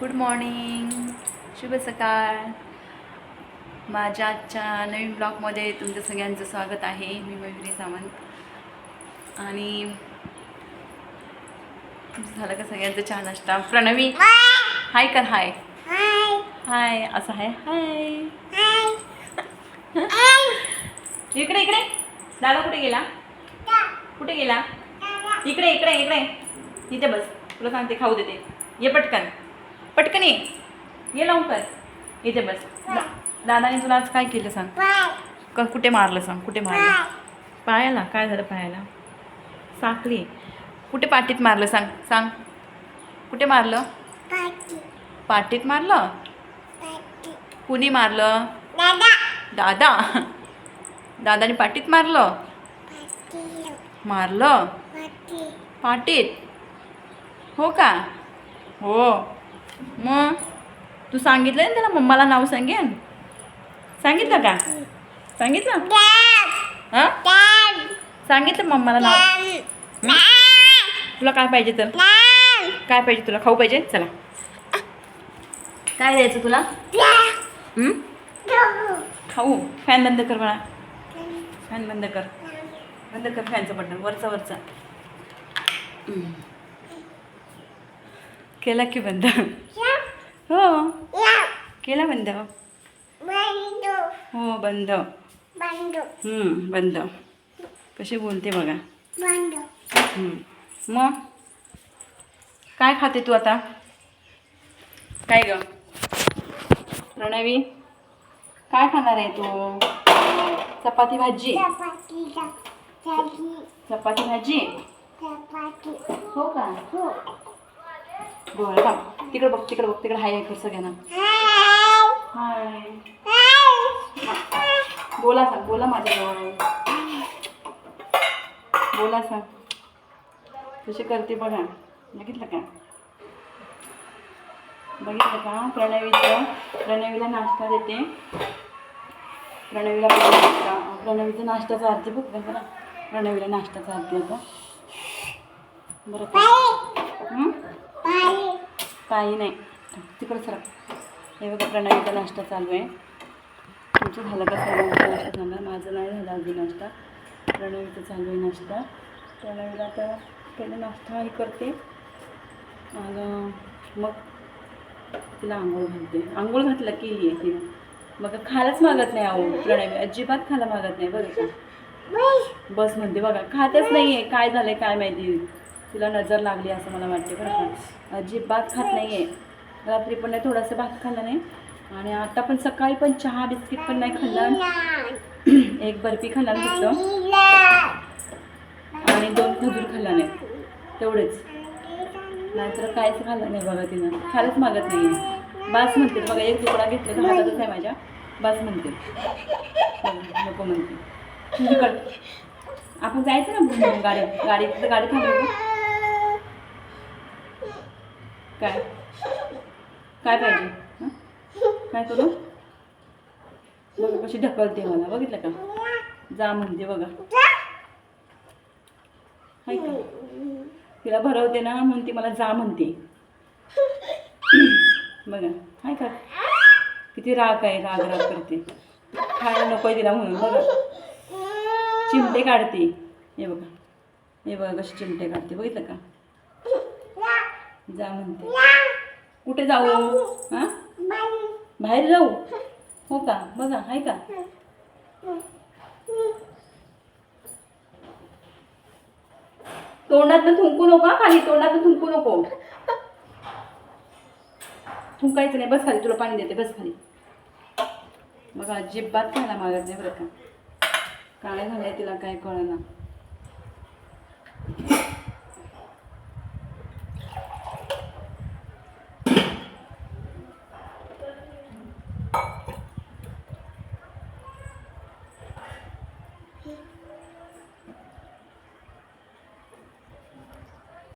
Good morning शुभ सकाळ. माझ्या आजच्या नवीन ब्लॉगमध्ये तुमचं सगळ्यांचं स्वागत आहे. मी मयुरी सावंत. आणि झालं का सगळ्यांचं चहा नाश्ता? प्रणवी. हाय कर हाय हाय असं आहे. हाय इकडे इकडे. दादा कुठे गेला? कुठे गेला? इकडे इकडे इकडे. इथे बस. तुला सांगते खाऊ देते. ये पटकन. पटकन ये. ये लवकर. इथे बस. दादाने तुला आज काय केलं सांग? क कुठे मारलं सांग? कुठे मारलं? पायाला? काय झालं पायाला? साखळी. कुठे पाठीत मारलं सांग? सांग. कुठे मारलं? पाठीत मारलं? कुणी मारलं? दादा. दादाने पाठीत मारलं? मारलं? पाटीत हो का? हो. मग? तू सांगितलं ना त्याला मम्माला नाव सांगेन. सांगितलं का? सांगितलं? हां? सांगितलं मम्माला नाव. तुला काय पाहिजे तर? काय पाहिजे तुला? खाऊ पाहिजे? चला. काय द्यायचं तुला? खाऊ. फॅन बंद कर मला फॅन बंद कर. बंद कर फॅनचं बटन. वरचा वरचा. केला की बंद? हो. केला बंद? हो बंद. हं, बंद. कशी बोलते बघा. हं. मग? काय खाते तू आता? काय ग? प्रणवी काय खाणार आहे तू? चपाती भाजी. चपाती भाजी. हो का? बरं थांब तिकडं बघ तिकडं बघ तिकडं हाय कर सगळ्यांना. हाय. बोला सांग बोला माझ्याजवळ. बोला सांग कशी करते बघा. बघितलं का? बघितलं का? प्रणवीचं प्रणवीला नाश्ता देते. प्रणवीला नाश्ता. प्रणवीचा नाश्त्याचा अर्थ बघ बघ बरं प्रणवीला नाश्त्याचा अर्थ आता. बरं? काही नाही. तिकडं सर हे बघा प्रणालीचा नाश्ता चालू आहे. तुमचं झालं का सगळ्यांचा नाश्ता? झाला माझं नाही झाला अजून नाश्ता. प्रणवीचा चालू आहे नाश्ता. प्रणवीला आता पहिले नाश्ता हे करते. आणि मग तिला आंघोळ घालते. आंघोळ घातलं की आहे तिला. मग खायलाच मागत नाही अहो प्रणवी अजिबात खायला मागत नाही बरं बस म्हणते बघा. खातच नाही आहे काय झालं आहे काय माहिती? तिला नजर लागली असं मला वाटते बरं का. अजिबात खात नाही आहे रात्री पण नाही थोडासा भात खाल्ला नाही. आणि आता पण सकाळी पण चहा बिस्किट पण नाही खाल्ला. एक बर्फी खाल्ला फक्त आणि दोन खजूर खाल्ला नाही. तेवढेच. नाहीतर काहीच खाल्लं नाही बघा तिनं. खायलाच मागत नाही बास म्हणते बघा एक तुकडा घेतला तर हातातच आहे माझ्या. बास म्हणते. नको म्हणते. आपण जायचं ना गाडी गाडी तिथं गाडी थांबवू काय? काय पाहिजे? काय करू? बघा कशी ढकलते मला. बघितलं का? जा म्हणते बघा. का? तिला भरवते ना म्हणून ती मला जा म्हणते. बघा. हाय का? किती राग आहे राग राग करते. खायला नको तिला म्हणून. बघा. चिमटे काढते. हे बघा. हे बघा कशी चिमटे काढते. बघितलं का? जा म्हणते. कुठे जाऊ? हां? बाहेर. जाऊ? हो का? बघा आहे का? तोंडात थुंकू नको खाली तोंडात थुंकू नको. थुंकायचं नाही बस खाली तुला पाणी देते बस खाली. मग अजिबात खायला मागत नाही बरं का. काय झालंय तिला काय कळना.